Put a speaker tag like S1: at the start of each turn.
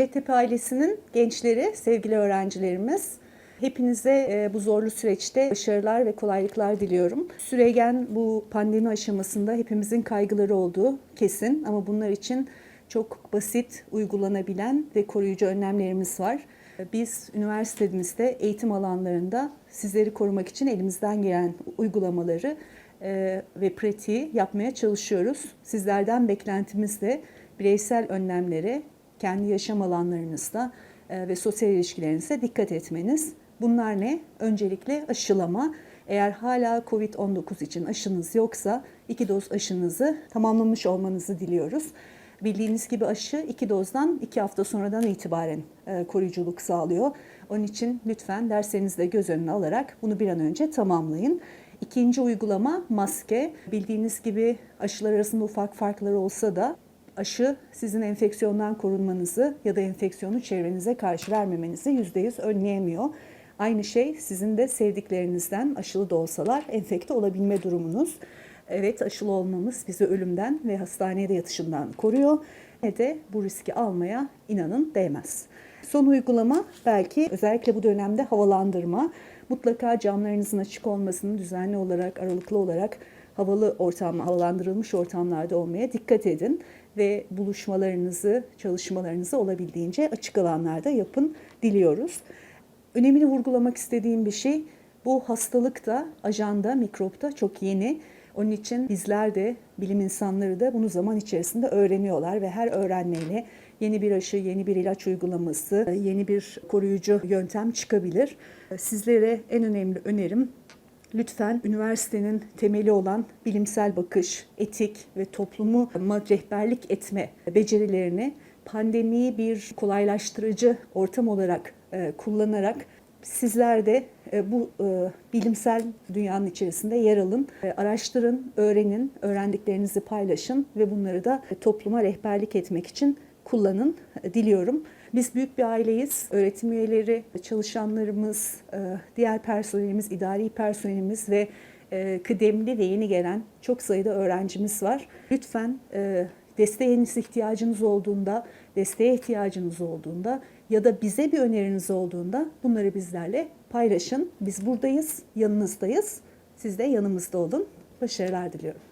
S1: Hacettepe ailesinin gençleri, sevgili öğrencilerimiz, hepinize e, bu zorlu süreçte başarılar ve kolaylıklar diliyorum. Süregen bu pandemi aşamasında hepimizin kaygıları olduğu kesin ama bunlar için çok basit, uygulanabilen ve koruyucu önlemlerimiz var. Biz üniversitemizde eğitim alanlarında sizleri korumak için elimizden gelen uygulamaları e, ve pratiği yapmaya çalışıyoruz. Sizlerden beklentimiz de bireysel önlemlere, kendi yaşam alanlarınızda e, ve sosyal ilişkilerinize dikkat etmeniz. Bunlar ne? Öncelikle aşılama. Eğer hala COVID-19 için aşınız yoksa iki doz aşınızı tamamlamış olmanızı diliyoruz. Bildiğiniz gibi aşı iki dozdan iki hafta sonradan itibaren e, koruyuculuk sağlıyor. Onun için lütfen derslerinizde göz önüne alarak bunu bir an önce tamamlayın. İkinci uygulama maske. Bildiğiniz gibi aşılar arasında ufak farklar olsa da aşı sizin enfeksiyondan korunmanızı ya da enfeksiyonu çevrenize karşı vermemenizi %100 önleyemiyor. Aynı şey sizin de sevdiklerinizden aşılı da olsalar enfekte olabilme durumunuz. Evet aşılı olmamız bizi ölümden ve hastanede yatışından koruyor. Ne de bu riski almaya inanın değmez. Son uygulama belki özellikle bu dönemde havalandırma. Mutlaka camlarınızın açık olmasını düzenli olarak, aralıklı olarak havalı ortam, havalandırılmış ortamlarda olmaya dikkat edin ve buluşmalarınızı, çalışmalarınızı olabildiğince açık alanlarda yapın diliyoruz. Önemini vurgulamak istediğim bir şey bu hastalık da ajanda, mikropta çok yeni. Onun için bizler de bilim insanları da bunu zaman içerisinde öğreniyorlar ve her öğrenmeyle yeni bir aşı, yeni bir ilaç uygulaması, yeni bir koruyucu yöntem çıkabilir. Sizlere en önemli önerim lütfen üniversitenin temeli olan bilimsel bakış, etik ve toplumu rehberlik etme becerilerini pandemiyi bir kolaylaştırıcı ortam olarak e, kullanarak sizler de e, bu e, bilimsel dünyanın içerisinde yer alın, araştırın, öğrenin, öğrendiklerinizi paylaşın ve bunları da topluma rehberlik etmek için kullanın diliyorum. Biz büyük bir aileyiz. Öğretim üyeleri, çalışanlarımız, e, diğer personelimiz, idari personelimiz ve e, kıdemli ve yeni gelen çok sayıda öğrencimiz var. Lütfen e, desteğiniz ihtiyacınız olduğunda, desteğe ihtiyacınız olduğunda ya da bize bir öneriniz olduğunda bunları bizlerle paylaşın. Biz buradayız, yanınızdayız. Siz de yanımızda olun. Başarılar diliyorum.